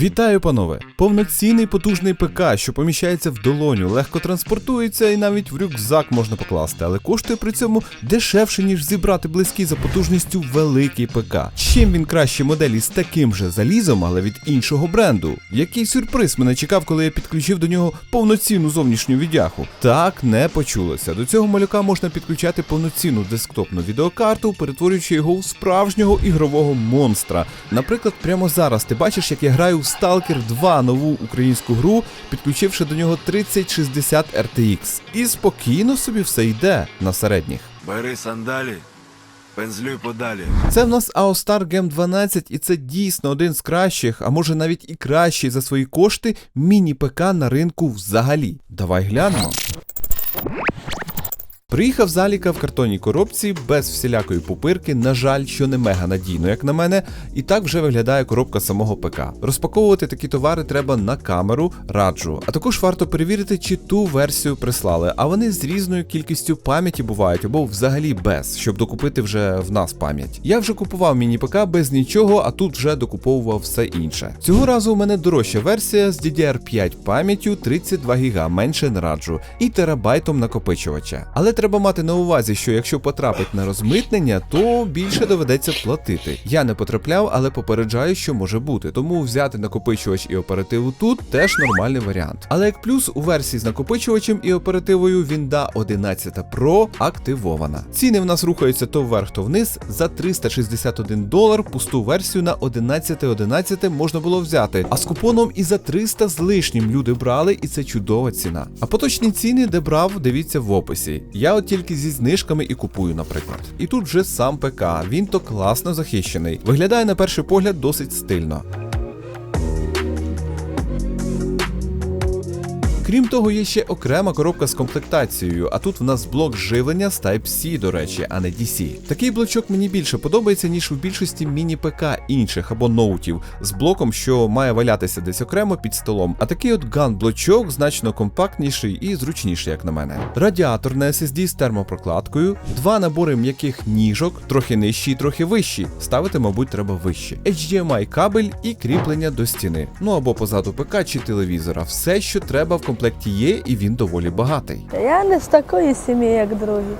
Вітаю, панове! Повноцінний потужний ПК, що поміщається в долоню, легко транспортується і навіть в рюкзак можна покласти, але коштує при цьому дешевше, ніж зібрати близький за потужністю великий ПК. Чим він кращі моделі з таким же залізом, але від іншого бренду? Який сюрприз мене чекав, коли я підключив до нього повноцінну зовнішню віддяху? Так не почулося. До цього малюка можна підключати повноцінну десктопну відеокарту, перетворюючи його в справжнього ігрового монстра. Наприклад, прямо зараз ти бачиш, як я граю в Stalker 2 нову українську гру, підключивши до нього 3060 RTX. І спокійно собі все йде на середніх. Бери сандалі, пензлюй подалі. Це в нас AOStar Гем 12, і це дійсно один з кращих, а може навіть і кращий за свої кошти міні-ПК на ринку взагалі. Давай глянемо. Приїхав заліка в картонній коробці без всілякої пупирки, на жаль, що не мега надійно, як на мене, і так вже виглядає коробка самого ПК. Розпаковувати такі товари треба на камеру, раджу. А також варто перевірити, чи ту версію прислали, а вони з різною кількістю пам'яті бувають або взагалі без, щоб докупити вже в нас пам'ять. Я вже купував міні-ПК без нічого, а тут вже докуповував все інше. Цього разу у мене дорожча версія з DDR5 пам'яттю 32 ГБ, менше не раджу, і терабайтом накопичувача. Але треба мати на увазі, що якщо потрапить на розмитнення, то більше доведеться платити. Я не потрапляв, але попереджаю, що може бути. Тому взяти накопичувач і оперативу тут теж нормальний варіант. Але як плюс у версії з накопичувачем і оперативою Winda 11 Pro активована. Ціни в нас рухаються то вверх, то вниз. За 361 долар пусту версію на 11.11 можна було взяти. А з купоном і за 300 з лишнім люди брали, і це чудова ціна. А поточні ціни, де брав, дивіться в описі. Я от тільки зі знижками і купую, наприклад. І тут вже сам ПК, він то класно захищений. Виглядає на перший погляд досить стильно. Крім того, є ще окрема коробка з комплектацією, а тут в нас блок живлення з Type-C, до речі, а не DC. Такий блочок мені більше подобається, ніж у більшості міні-ПК інших або ноутів, з блоком, що має валятися десь окремо під столом. А такий от ган-блочок значно компактніший і зручніший, як на мене. Радіатор на SSD з термопрокладкою, два набори м'яких ніжок, трохи нижчі і трохи вищі. Ставити, мабуть, треба вище. HDMI кабель і кріплення до стіни. Ну або позаду ПК чи телевізора. Все, що треба в комплекті є, і він доволі багатий. Я не з такої сім'ї, як другі.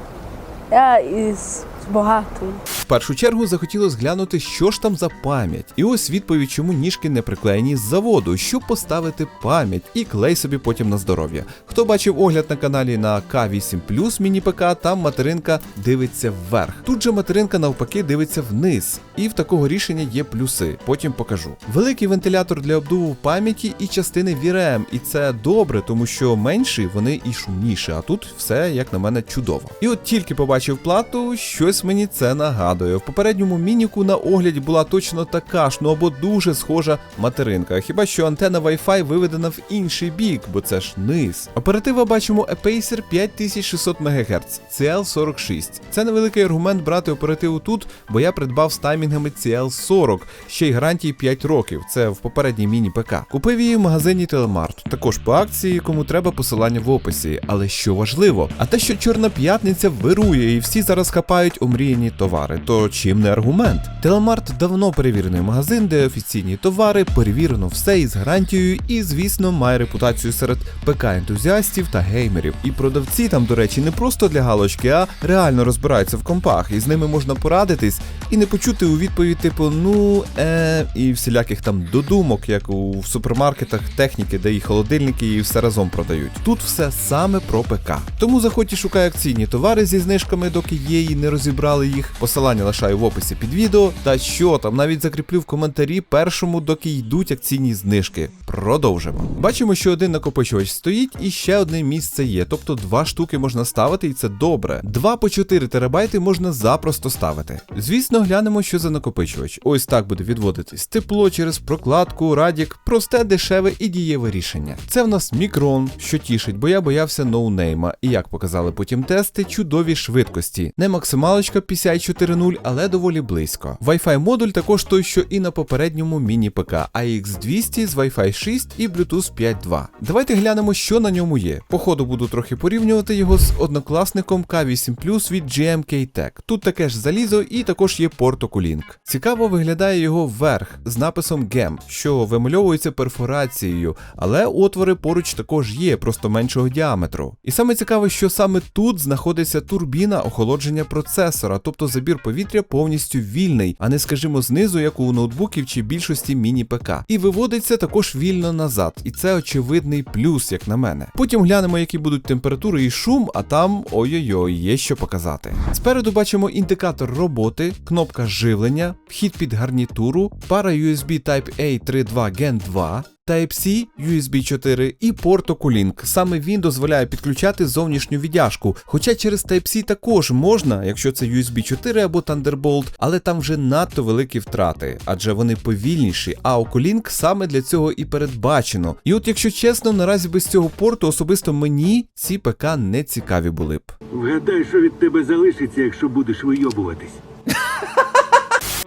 Я із багатої. В першу чергу захотілося глянути, що ж там за пам'ять. І ось відповідь, чому ніжки не приклеєні з заводу, щоб поставити пам'ять і клей собі потім на здоров'я. Хто бачив огляд на каналі на К8 міні ПК, там материнка дивиться вверх. Тут же материнка навпаки дивиться вниз. І в такого рішення є плюси. Потім покажу. Великий вентилятор для обдуву пам'яті і частини VRM, і це добре, тому що менші вони і шумніші, а тут все, як на мене, чудово. І от тільки побачив плату, щось мені це нагадує. В попередньому мініку на огляді була точно така ж, ну або дуже схожа материнка. Хіба що антена Wi-Fi виведена в інший бік, бо це ж низ. Оператива бачимо Apacer 5600 МГц, CL46. Це невеликий аргумент брати оперативу тут, бо я придбав з таймінгами CL40, ще й гарантії 5 років. Це в попередній міні-ПК. Купив її в магазині Телемарт. Також по акції, кому треба посилання в описі. Але що важливо, а те, що Чорна п'ятниця вирує, і всі зараз хапають омріяні товари, то чим не аргумент? Телемарт давно перевірений магазин, де офіційні товари, перевірено все із гарантією, і, звісно, має репутацію серед ПК-ентузіастів та геймерів. І продавці там, до речі, не просто для галочки, а реально розбираються в компах, і з ними можна порадитись і не почути у відповідь, типу, ну е, і всіляких там додумок, як у супермаркетах техніки, де і холодильники, і все разом продають. Тут все саме про ПК. Тому заходь і шукай акційні товари зі знижками, доки є і не розібрали їх. Посилання лишаю в описі під відео. Та що там, навіть закріплю в коментарі першому, доки йдуть акційні знижки. Продовжимо. Бачимо, що один накопичувач стоїть, і ще одне місце є. Тобто два штуки можна ставити, і це добре. Два по 4 терабайти можна запросто ставити. Звісно, глянемо, що за накопичувач. Ось так буде відводитись тепло через прокладку, радік, просте, дешеве і дієве рішення. Це в нас мікрон, що тішить, бо я боявся ноунейма. І як показали потім тести, чудові швидкості. Не максималочка PCI 4.0, але доволі близько. Wi-Fi модуль також той, що і на попередньому міні-ПК AX200 з Wi-Fi 6 і Bluetooth 5.2. Давайте глянемо, що на ньому є. Походу буду трохи порівнювати його з однокласником K8 Plus від GMK Tech. Тут таке ж залізо і також є порт Oculink. Цікаво виглядає його верх з написом GEM, що вимальовується перфорацією, але отвори поруч також є, просто меншого діаметру. І саме цікаве, що саме тут знаходиться турбіна охолодження процесора, тобто забір повітря повністю вільний, а не скажімо знизу, як у ноутбуків чи більшості міні-ПК. І виводиться також вільно назад, і це очевидний плюс, як на мене. Потім глянемо, які будуть температури і шум, а там ой-ой-ой, є що показати. Спереду бачимо індикатор роботи, кнопка живлення, вхід під гарнітуру, пара USB Type-A 3.2 Gen 2. Type-C, USB 4 і порт Oculink. Саме він дозволяє підключати зовнішню віддяжку. Хоча через Type-C також можна, якщо це USB 4 або Thunderbolt, але там вже надто великі втрати, адже вони повільніші, а Oculink саме для цього і передбачено. І от, якщо чесно, наразі без цього порту особисто мені ці ПК не цікаві були б. Вгадай, що від тебе залишиться, якщо будеш вийобуватись.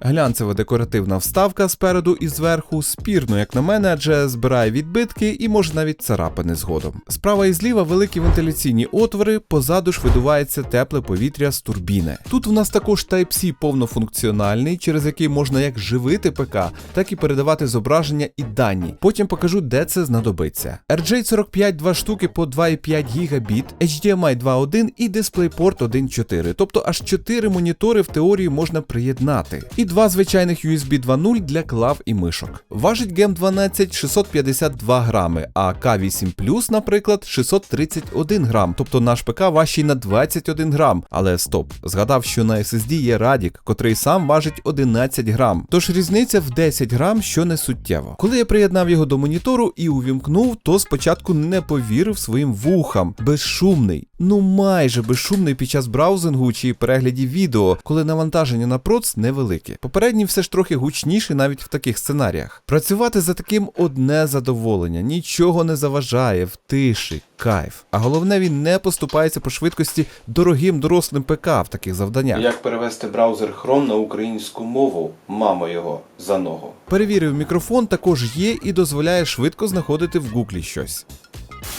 Глянцева декоративна вставка спереду і зверху, спірно, як на мене, адже збирає відбитки і може навіть царапини згодом. Справа і зліва великі вентиляційні отвори, позаду ж видувається тепле повітря з турбіни. Тут в нас також Type-C повнофункціональний, через який можна як живити ПК, так і передавати зображення і дані. Потім покажу, де це знадобиться. RJ45 два штуки по 2,5 гігабіт, HDMI 2.1 і DisplayPort 1.4, тобто аж 4 монітори в теорії можна приєднати. І два звичайних USB 2.0 для клав і мишок. Важить GEM 12 652 грами, а K8 Plus, наприклад, 631 грам, тобто наш ПК важчий на 21 грам. Але стоп, згадав, що на SSD є Радік, котрий сам важить 11 грам. Тож різниця в 10 грам, що не суттєво. Коли я приєднав його до монітору і увімкнув, то спочатку не повірив своїм вухам. Безшумний, ну майже безшумний під час браузингу чи перегляді відео, коли навантаження на проц невелике. Попередній все ж трохи гучніший навіть в таких сценаріях. Працювати за таким одне задоволення, нічого не заважає, в тиші, кайф. А головне, він не поступається по швидкості дорогим дорослим ПК в таких завданнях. Як перевести браузер Chrome на українську мову? Мамо його за ногу. Перевірив мікрофон, також є і дозволяє швидко знаходити в гуглі щось.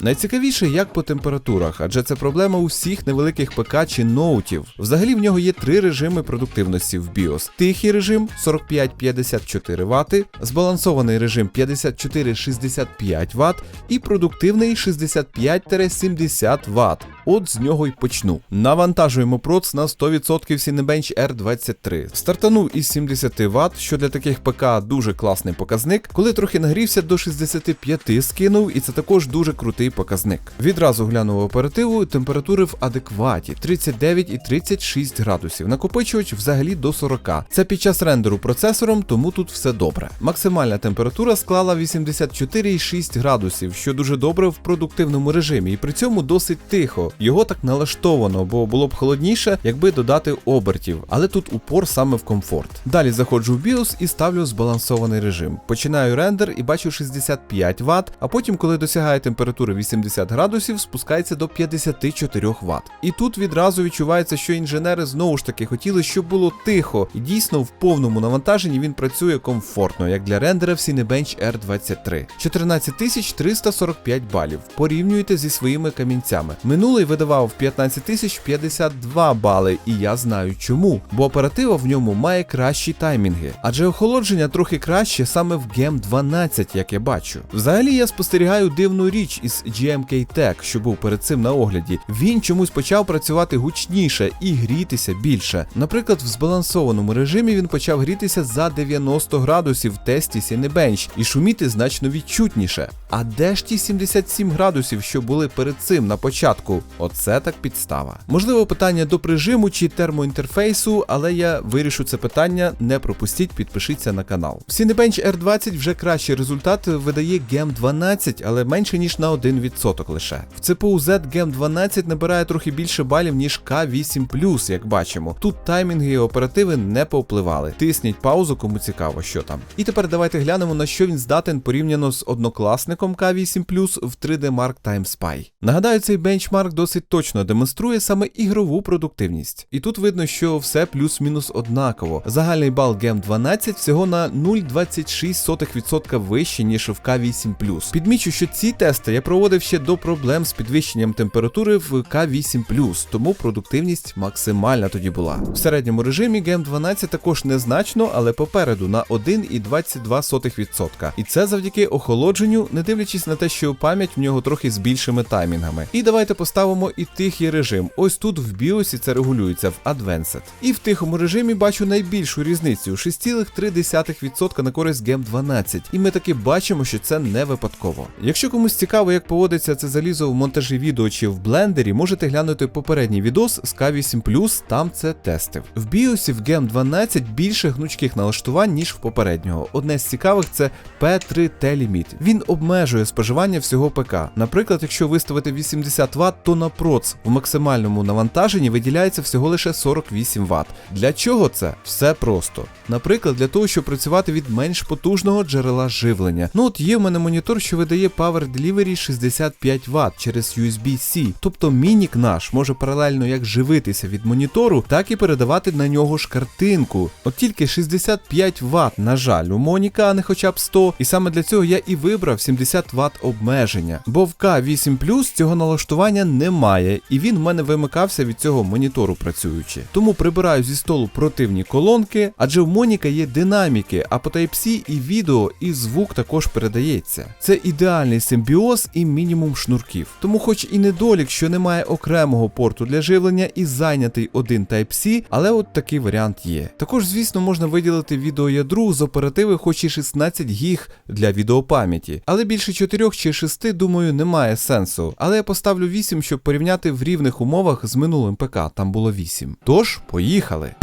Найцікавіше, як по температурах, адже це проблема усіх невеликих ПК чи ноутів. Взагалі в нього є три режими продуктивності в BIOS: тихий режим 45-54 Вт, збалансований режим 54-65 Вт і продуктивний 65-70 Вт. От з нього й почну. Навантажуємо проц на 100% Cinebench R23. Стартанув із 70 Вт, що для таких ПК дуже класний показник. Коли трохи нагрівся до 65 скинув, і це також дуже крутий показник. Відразу глянув оперативу, температури в адекваті 39 і 36 градусів. Накопичувач взагалі до 40. Це під час рендеру процесором, тому тут все добре. Максимальна температура склала 84,6 градусів, що дуже добре в продуктивному режимі, і при цьому досить тихо. Його так налаштовано, бо було б холодніше, якби додати обертів, але тут упор саме в комфорт. Далі заходжу в BIOS і ставлю збалансований режим. Починаю рендер і бачу 65 Вт, а потім, коли досягає температури 80 градусів, спускається до 54 Вт. І тут відразу відчувається, що інженери знову ж таки хотіли, щоб було тихо, і дійсно в повному навантаженні він працює комфортно, як для рендера в Cinebench R23. 14345 балів. Порівнюйте зі своїми камінцями. Минулий видавав 15052 бали, і я знаю чому. Бо оператива в ньому має кращі таймінги, адже охолодження трохи краще саме в GEM 12, як я бачу. Взагалі я спостерігаю дивну річ із GMK Tech, що був перед цим на огляді. Він чомусь почав працювати гучніше і грітися більше. Наприклад, в збалансованому режимі він почав грітися за 90 градусів в тесті Cinebench і шуміти значно відчутніше. А де ж ті 77 градусів, що були перед цим на початку? Оце так підстава. Можливо, питання до прижиму чи термоінтерфейсу, але я вирішу це питання. Не пропустіть, підпишіться на канал. В Cinebench R20 вже кращий результат видає GEM 12, але менше ніж на 1% лише. В CPU Z GEM 12 набирає трохи більше балів, ніж K8 як бачимо. Тут таймінги і оперативи не повпливали. Тисніть паузу, кому цікаво, що там. І тепер давайте глянемо, на що він здатен порівняно з однокласником K8 в 3D Mark Time Spy. Нагадаю, цей бенчмарк до досить точно демонструє саме ігрову продуктивність. І тут видно, що все плюс-мінус однаково. Загальний бал Gem 12 всього на 0,26% вище, ніж в К8 Підмічу, що ці тести я проводив ще до проблем з підвищенням температури в К8 тому продуктивність максимальна тоді була. В середньому режимі Gem 12 також незначно, але попереду на 1,22%. І це завдяки охолодженню, не дивлячись на те, що пам'ять в нього трохи з більшими таймінгами. І давайте поставимо і тихий режим. Ось тут в BIOS це регулюється в Advanced. І в тихому режимі бачу найбільшу різницю 6,3% на користь Gem 12. І ми таки бачимо, що це не випадково. Якщо комусь цікаво, як поводиться це залізо в монтажі відео чи в блендері, можете глянути попередній відос з К8 там це тестив. В BIOS в Gem 12 більше гнучких налаштувань, ніж в попереднього. Одне з цікавих це P3T Limit. Він обмежує споживання всього ПК. Наприклад, якщо виставити 80 Вт, то на проц в максимальному навантаженні виділяється всього лише 48 Вт. Для чого це? Все просто. Наприклад, для того, щоб працювати від менш потужного джерела живлення. Ну от є в мене монітор, що видає Power Delivery 65 Вт через USB-C. Тобто мінік наш може паралельно як живитися від монітору, так і передавати на нього ж картинку. От тільки 65 Вт, на жаль, у Моніка, а не хоча б 100. І саме для цього я і вибрав 70 Вт обмеження. Бо в К8 цього налаштування немає, і він в мене вимикався від цього монітору працюючи. Тому прибираю зі столу противні колонки, адже в Моніка є динаміки, а по Type-C і відео, і звук також передається. Це ідеальний симбіоз і мінімум шнурків. Тому, хоч і недолік, що немає окремого порту для живлення і зайнятий один Type-C, але от такий варіант є. Також, звісно, можна виділити відеоядру з оперативи, хоч і 16 гіг для відеопам'яті, але більше 4 чи 6, думаю, немає сенсу. Але я поставлю 8, щоб порівняти в рівних умовах з минулим ПК, там було 8. Тож, поїхали.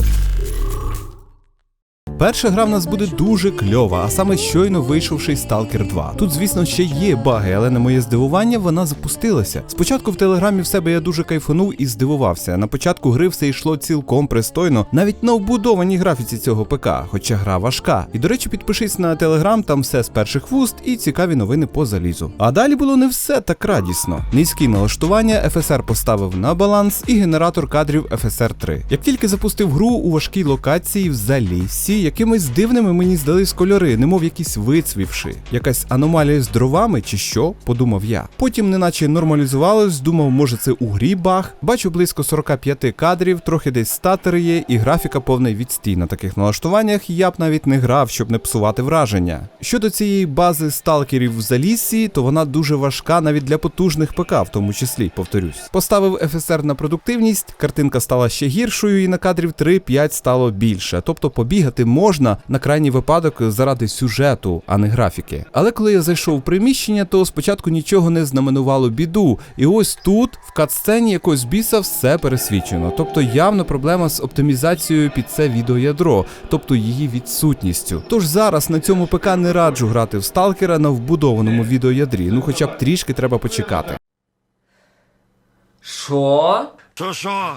Перша гра в нас буде дуже кльова, а саме щойно вийшовший Stalker 2. Тут, звісно, ще є баги, але на моє здивування вона запустилася. Спочатку в телеграмі в себе я дуже кайфанув і здивувався. На початку гри все йшло цілком пристойно, навіть на вбудованій графіці цього ПК, хоча гра важка. І до речі, підпишись на телеграм, там все з перших вуст і цікаві новини по залізу. А далі було не все так радісно. Низькі налаштування FSR поставив на баланс і генератор кадрів FSR 3. Як тільки запустив гру у важкій локації в залісі, якимись дивними мені здались кольори, немов якісь вицвівши. Якась аномалія з дровами чи що, подумав я. Потім, неначе нормалізувалось, думав, може це у грі баг. Бачу близько 45 кадрів, трохи десь статери є, і графіка повний відстій на таких налаштуваннях. Я б навіть не грав, щоб не псувати враження. Щодо цієї бази сталкерів в заліссі, то вона дуже важка навіть для потужних ПК, в тому числі, повторюсь. Поставив FSR на продуктивність, картинка стала ще гіршою, і на кадрів 3-5 стало більше. Тобто побігати можна на крайній випадок заради сюжету, а не графіки. Але коли я зайшов в приміщення, то спочатку нічого не знаменувало біду. І ось тут, в катсцені якогось біса, все пересвічено. Тобто явно проблема з оптимізацією під це відеоядро, тобто її відсутністю. Тож зараз на цьому ПК не раджу грати в сталкера на вбудованому відеоядрі, ну хоча б трішки треба почекати. Що? Що що?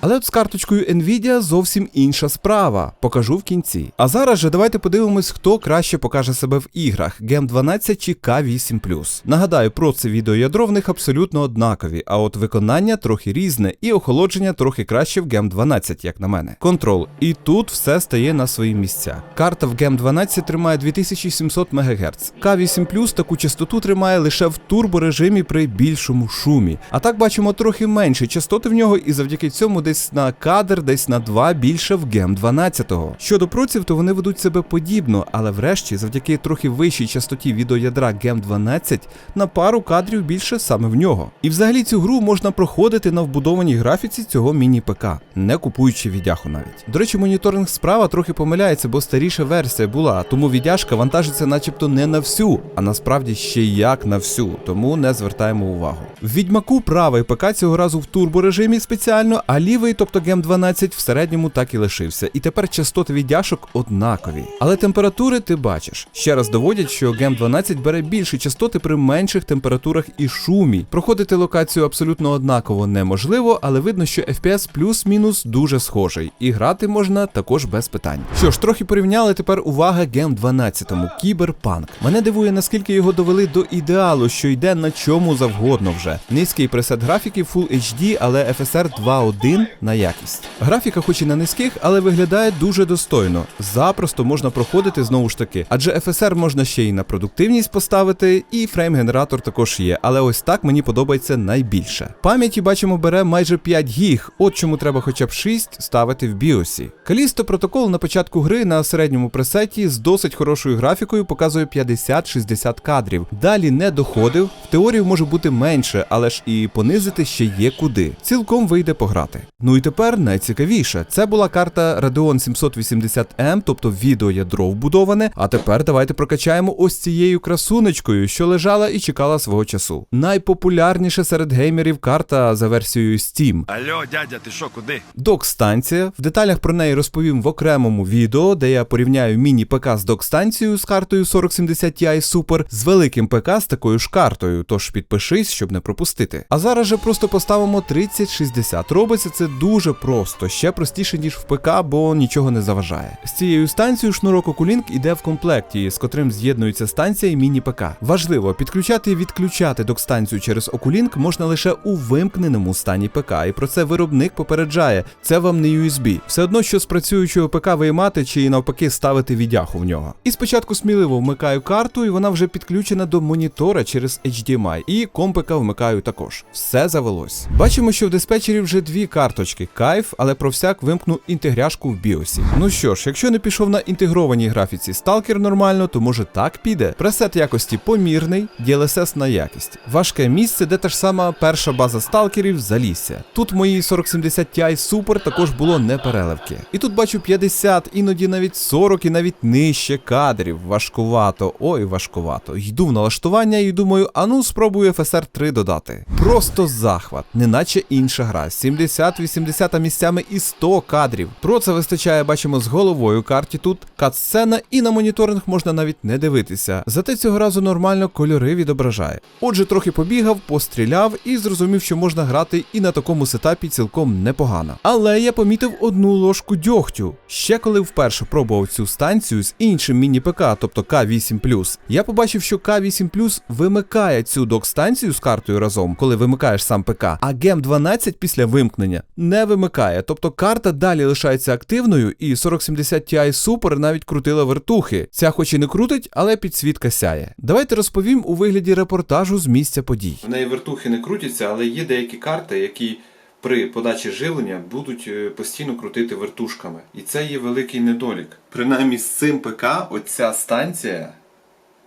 Але от з карточкою Nvidia зовсім інша справа. Покажу в кінці. А зараз же давайте подивимось, хто краще покаже себе в іграх: Gem 12 чи K8 Нагадаю, про це відеоядро в них абсолютно однакові, а от виконання трохи різне, і охолодження трохи краще в Gem 12, як на мене. Контрол. І тут все стає на свої місця. Карта в Gem 12 тримає 2700 МГц. K8 таку частоту тримає лише в турборежимі при більшому шумі. А так бачимо трохи менше частоти в нього і завдяки цьому десь на кадр, десь на 2 більше в Gem 12. Щодо проців, то вони ведуть себе подібно, але врешті, завдяки трохи вищій частоті відеоядра Gem 12, на пару кадрів більше саме в нього. І взагалі цю гру можна проходити на вбудованій графіці цього міні-ПК, не купуючи відяху навіть. До речі, моніторинг справа трохи помиляється, бо старіша версія була, тому відяжка вантажиться начебто не на всю, а насправді ще як на всю, тому не звертаємо увагу. В відьмаку правий ПК цього разу в турборежимі спеціально, а лівий, тобто Gem 12, в середньому так і лишився. І тепер частоти віддяшок однакові. Але температури ти бачиш. Ще раз доводять, що Gem 12 бере більші частоти при менших температурах і шумі. Проходити локацію абсолютно однаково неможливо, але видно, що FPS плюс-мінус дуже схожий. І грати можна також без питань. Що ж, трохи порівняли тепер увага Gem 12, Кіберпанк. Мене дивує, наскільки його довели до ідеалу, що йде на чому завгодно вже. низький пресет графіки Full HD, але FSR 2.1 на якість. Графіка, хоч і на низьких, але виглядає дуже достойно. Запросто можна проходити знову ж таки, адже FSR можна ще й на продуктивність поставити, і фрейм-генератор також є. Але ось так мені подобається найбільше. Пам'яті бачимо бере майже 5 гіг, от чому треба хоча б 6 ставити в біосі. Калісто протокол на початку гри на середньому пресеті з досить хорошою графікою показує 50-60 кадрів. Далі не доходив, в теорії може бути менше, але ж і понизити ще є куди. Цілком вийде пограти. Ну і тепер найцікавіше. Це була карта Radeon 780M, тобто відеоядро вбудоване. А тепер давайте прокачаємо ось цією красунечкою, що лежала і чекала свого часу. Найпопулярніша серед геймерів карта за версією Steam. Алло, дядя, ти що, куди? Док-станція. В деталях про неї розповім в окремому відео, де я порівняю міні-ПК з док-станцією з картою 4070 Ti Super з великим ПК з такою ж картою. Тож підпишись, щоб не пропустити. А зараз же просто поставимо 3060. Робиться це дуже просто, ще простіше, ніж в ПК, бо нічого не заважає. З цією станцією шнурок Oculink іде в комплекті, з котрим з'єднується станція і міні-ПК. Важливо, підключати і відключати док-станцію через Oculink можна лише у вимкненому стані ПК, і про це виробник попереджає. Це вам не USB. Все одно, що з працюючого ПК виймати чи навпаки ставити віддяху в нього. І спочатку сміливо вмикаю карту, і вона вже підключена до монітора через HDMI. І компика вмикаю також. Все завелось. Бачимо, що в диспетчері вже дві карточки. Кайф, але про всяк вимкну інтегряшку в біосі. Ну що ж, якщо не пішов на інтегрованій графіці сталкер нормально, то може так піде. Пресет якості помірний, DLSS на якість. Важке місце, де та ж сама перша база сталкерів залісся. Тут в моїй 4070 Ti Super також було не переливки. І тут бачу 50, іноді навіть 40 і навіть нижче кадрів. Важкувато, ой, важкувато. Йду в налаштування і думаю, а ну спробую FSR 3 додати. Просто захват, неначе інша гра. 70-80 місцями і 100 кадрів. Про це вистачає, бачимо, з головою карті тут. Кат-сцена і на моніторинг можна навіть не дивитися. Зате цього разу нормально кольори відображає. Отже, трохи побігав, постріляв і зрозумів, що можна грати і на такому сетапі цілком непогано. Але я помітив одну ложку дьогтю. Ще коли вперше пробував цю станцію з іншим міні-ПК, тобто К8 я побачив, що К8 вимикає цю док-станцію з картою разом, коли вимикаєш сам ПК, а Гем 12 після вимкнення не вимикає. Тобто карта далі лишається активною, і 4070 Ti Super навіть крутила вертухи. Ця хоч і не крутить, але підсвітка сяє. Давайте розповім у вигляді репортажу з місця подій. В неї вертухи не крутяться, але є деякі карти, які при подачі живлення будуть е, постійно крутити вертушками. І це є великий недолік. Принаймні з цим ПК оця станція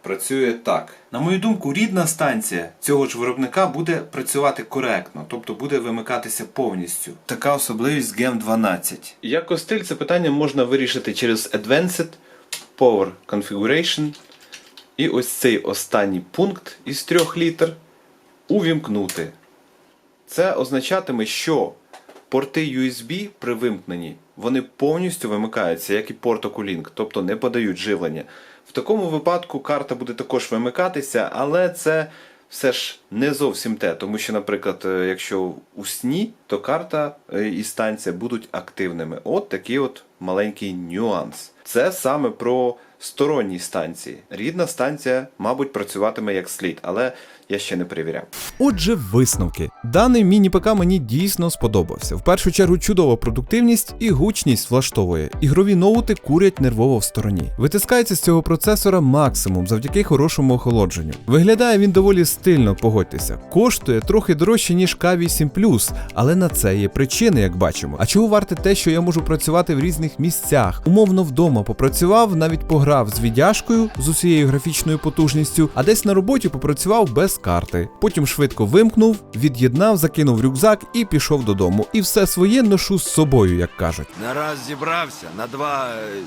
працює так. На мою думку, рідна станція цього ж виробника буде працювати коректно, тобто буде вимикатися повністю. Така особливість GEM 12. Як костиль це питання можна вирішити через Advanced Power Configuration. І ось цей останній пункт із 3 літр увімкнути. Це означатиме, що порти USB при вимкненні вони повністю вимикаються, як і порт Oculink, тобто не подають живлення. В такому випадку карта буде також вимикатися, але це все ж не зовсім те, тому що, наприклад, е, якщо у сні, то карта е, і станція будуть активними. От такий от маленький нюанс. Це саме про сторонні станції. Рідна станція, мабуть, працюватиме як слід, але я ще не перевіряв. Отже, висновки. Даний міні-ПК мені дійсно сподобався. В першу чергу чудова продуктивність і гучність влаштовує. Ігрові ноути курять нервово в стороні. Витискається з цього процесора максимум завдяки хорошому охолодженню. Виглядає він доволі стильно, погодьтеся. Коштує трохи дорожче, ніж К8 але на це є причини, як бачимо. А чого варте те, що я можу працювати в різних місцях? Умовно вдома попрацював, навіть пограв з віддяшкою з усією графічною потужністю, а десь на роботі попрацював без карти. Потім швидко вимкнув, від'єднав, закинув рюкзак і пішов додому. І все своє ношу з собою, як кажуть. На раз зібрався, на два. е,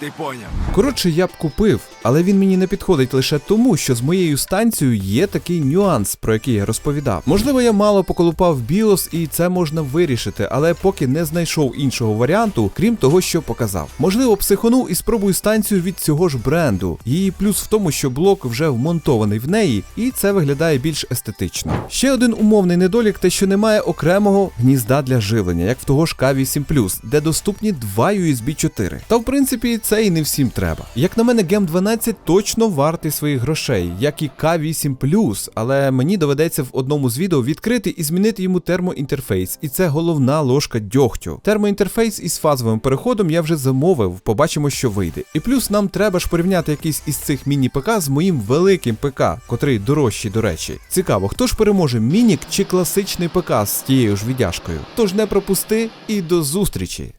Ти поняв. Коротше, я б купив, але він мені не підходить лише тому, що з моєю станцією є такий нюанс, про який я розповідав. Можливо, я мало поколупав BIOS і це можна вирішити, але поки не знайшов іншого варіанту, крім того, що показав. Можливо, психонув і спробую станцію від цього ж бренду. Її плюс в тому, що блок вже вмонтований в неї, і це виглядає більш естетично. Ще один умовний недолік, те, що немає окремого гнізда для живлення, як в того ж К8 де доступні два USB 4. Та в принципі це і не всім треба. Як на мене, Gem 12 K12 точно вартий своїх грошей, як і K8 але мені доведеться в одному з відео відкрити і змінити йому термоінтерфейс, і це головна ложка дьогтю. Термоінтерфейс із фазовим переходом я вже замовив, побачимо, що вийде. І плюс нам треба ж порівняти якийсь із цих міні-ПК з моїм великим ПК, котрий дорожчий, до речі. Цікаво, хто ж переможе мінік чи класичний ПК з тією ж віддяжкою? Тож не пропусти і до зустрічі!